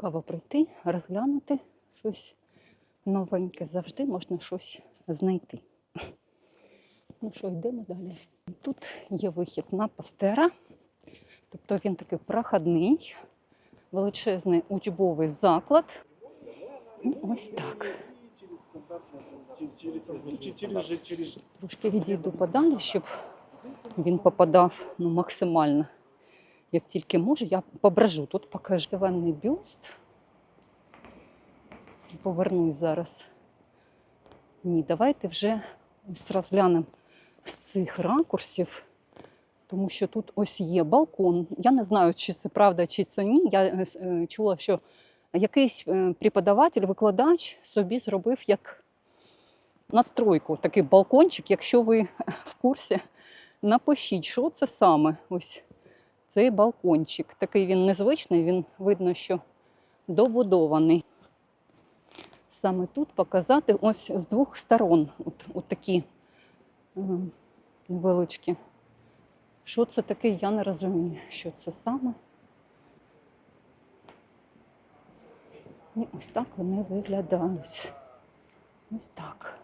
Цікаво прийти, розглянути щось новеньке. Завжди можна щось знайти. Ну що, йдемо далі. Тут є вихід на пастера, тобто він такий проходний, величезний учбовий заклад. Ну, ось так. Трошки відійду подалі, щоб він попадав ну, максимально, як тільки можу. Я пображу. Тут покажу сивенний бюст. Повернусь зараз. Ні, давайте вже розглянемо з цих ракурсів, тому що тут ось є балкон. Я не знаю, чи це правда, чи це ні. Я е, е, чула, що якийсь е, преподаватель, викладач собі зробив як настройку, такий балкончик. Якщо ви в курсі, напишіть, що це саме. Ось цей балкончик. Такий він незвичний, він видно, що добудований. Саме тут показати ось з двох сторон. От, от такі е, невеличкі. Що це таке, я не розумію, що це саме. І ось так вони виглядають. Ось так.